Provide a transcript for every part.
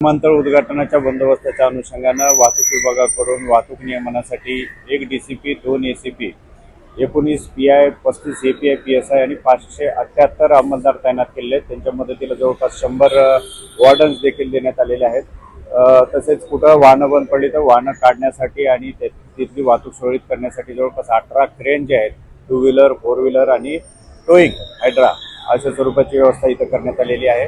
विमानतळ उद्घाटनाच्या बंदोबस्ताच्या अनुषंगानं वाहतूक विभागाकडून वाहतूक नियमनासाठी एक डीसीपी दोन ए सी पी एकोणीस पी आय पस्तीस A P I P S I आणि पाचशे अठ्ठ्याहत्तर अंमलदार तैनात केलेले आहेत. त्यांच्या मदतीला जवळपास शंभर वॉर्डन्स देखील देण्यात आलेले आहेत. तसेच कुठं वाहनं बंद पडली तर वाहनं काढण्यासाठी आणि ते- तिथली वाहतूक सुरळीत करण्यासाठी जवळपास अठरा क्रेन जे आहेत टू व्हीलर फोर व्हीलर आणि टोईंग हायड्रा अशा स्वरूपाची व्यवस्था इथं करण्यात आलेली आहे.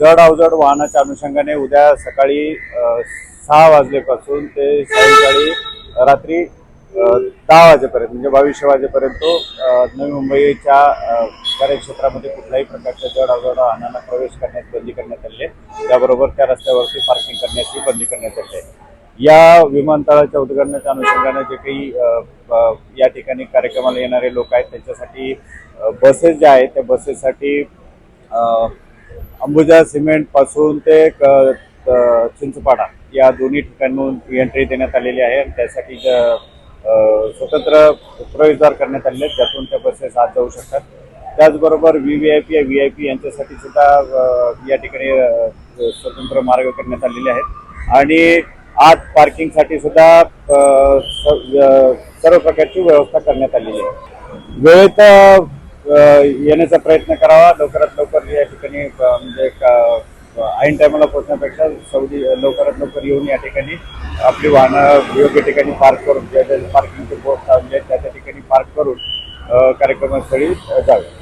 जड अवजड वाहनाच्या अनुषंगाने उद्या सकाळी सहा वाजलेपासून ते सायंकाळी रात्री दहा वाजेपर्यंत म्हणजे बावीसशे वाजेपर्यंत नवी मुंबईच्या कार्यक्षेत्रामध्ये कुठल्याही प्रकारच्या जड अवजड वाहनांना प्रवेश करण्यास बंदी करण्यात आली आहे. त्याबरोबर त्या रस्त्यावरती काढण्याची बंदी करण्यात आली आहे या विमानतळाच्या उद्घाटनाच्या अनुषंगाने जे काही या ठिकाणी कार्यक्रमाला येणारे लोक आहेत त्यांच्यासाठी बसेस ज्या आहेत त्या बसेससाठी अंबुजा सिमेंटपासून ते क- चिंचपाडा या दोन्ही ठिकाणून एंट्री देण्यात आलेली आहे. आणि त्यासाठी ज- स्वतंत्र प्रवेशद्वार करण्यात आलेले आहेत ज्यातून त्या बसेस आत जाऊ शकतात. त्याचबरोबर V V I P V I P यांच्यासाठी सुद्धा या ठिकाणी स्वतंत्र मार्ग करण्यात आलेले आहेत. आणि आत पार्किंगसाठी सुद्धा सर्व प्रकारची व्यवस्था करण्यात आलेली आहे. वेळेत येण्याचा प्रयत्न करावा. लवकरात लवकर या ठिकाणी म्हणजे ऐन टायमाला पोहोचण्यापेक्षा सौदी लवकरात लवकर येऊन या ठिकाणी आपली वाहनं योग्य ठिकाणी पार्क करून ज्या ज्या पार्किंगचे म्हणजे बोर्ड लावले त्या त्या ठिकाणी पार्क करून अ, कार्यक्रमस्थळी जावे.